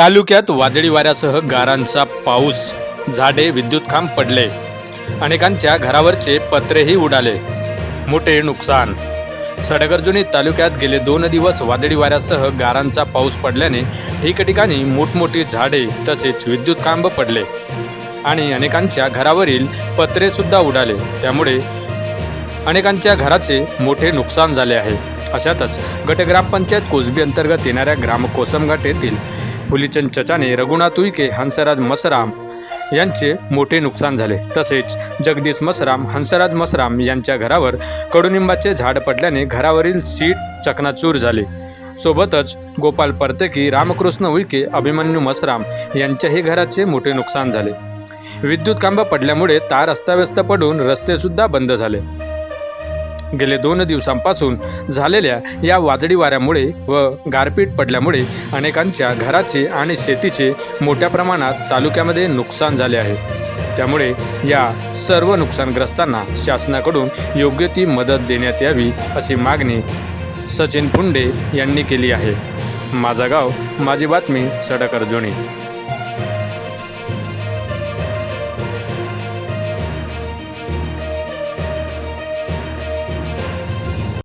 तालुक्यात वादळी वाऱ्यासह गारांचा पाऊस झाडे विद्युत खांब पडले. अनेकांच्या घरावरचे पत्रेही उडाले. मोठे नुकसान. सडगर्जुनी तालुक्यात गेले दोन दिवस वादळी वाऱ्यासह गारांचा पाऊस पडल्याने ठिकठिकाणी मोठमोठी झाडे तसेच विद्युत खांब पडले. आणि अनेकांच्या घरावरील पत्रेसुद्धा उडाले. त्यामुळे अनेकांच्या घराचे मोठे नुकसान झाले आहे. अशातच गटग्रामपंचायत कोसबी अंतर्गत येणाऱ्या ग्राम कोसमघाट येथील फुलीचंद चचाने रघुनाथ उईके हंसराज मसराम यांचे मोठे नुकसान झाले. तसेच जगदीश मसराम हंसराज मसराम यांच्या घरावर कडुनिंबाचे झाड पडल्याने घरावरील सीट चकनाचूर झाले. सोबतच गोपाल परतेकी रामकृष्ण उईके अभिमन्यू मसराम यांच्याही घराचे मोठे नुकसान झाले. विद्युत खांब पडल्यामुळे तार अस्ताव्यस्त पडून रस्तेसुद्धा बंद झाले. गेले दोन दिवसांपासून झालेल्या या वादळी वाऱ्यामुळे व गारपीट पडल्यामुळे अनेकांच्या घराचे आणि शेतीचे मोठ्या प्रमाणात तालुक्यामध्ये नुकसान झाले आहे. त्यामुळे या सर्व नुकसानग्रस्तांना शासनाकडून योग्य ती मदत देण्यात यावी अशी मागणी सचिन पुंडे यांनी केली आहे. माझा गाव माझी बातमी सडक अर्जुनी